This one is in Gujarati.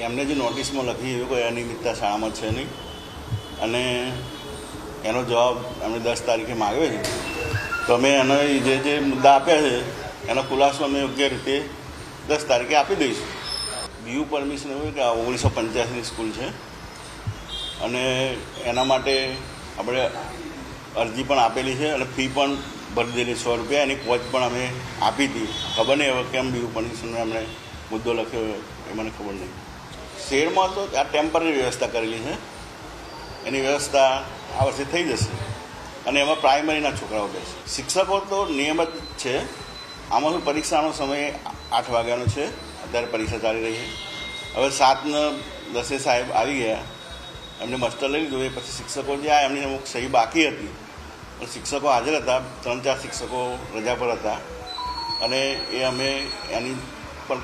એમને જે નોટિસમાં લખી એવી કોઈ અનિયમિતતા શાળામાં છે નહીં. અને એનો જવાબ એમણે દસ તારીખે માગ્યો છે. તો અમે એનો જે જે મુદ્દા આપ્યા છે, એનો ખુલાસો અમે યોગ્ય રીતે દસ તારીખે આપી દઈશું. બીયુ પરમિશન એવું કે આ ઓગણીસો પંચ્યાસીની સ્કૂલ છે. અને એના માટે આપણે અરજી પણ આપેલી છે અને ફી પણ ભરી દેલી સો રૂપિયા. એની કોચ પણ અમે આપી હતી. ખબર નહીં હવે કેમ બીયુ પરમિશનનો એમણે મુદ્દો લખ્યો એ મને ખબર નહીં. શેડમાં તો આ ટેમ્પરરી વ્યવસ્થા કરેલી છે. એની વ્યવસ્થા આ વર્ષે થઈ જશે. અને એમાં પ્રાઇમરીના છોકરાઓ બેસે. શિક્ષકો તો નિયમિત છે. આમાં શું પરીક્ષાનો સમય આઠ વાગ્યાનો છે. અત્યારે પરીક્ષા ચાલી રહી છે. હવે સાતને દસે સાહેબ આવી ગયા. એમને મસ્ટર લઈ લીધું. એ પછી શિક્ષકો જે આ એમની અમુક સહી બાકી હતી. પણ શિક્ષકો હાજર હતા. ત્રણ ચાર શિક્ષકો રજા પર હતા. અને એ અમે એની પણ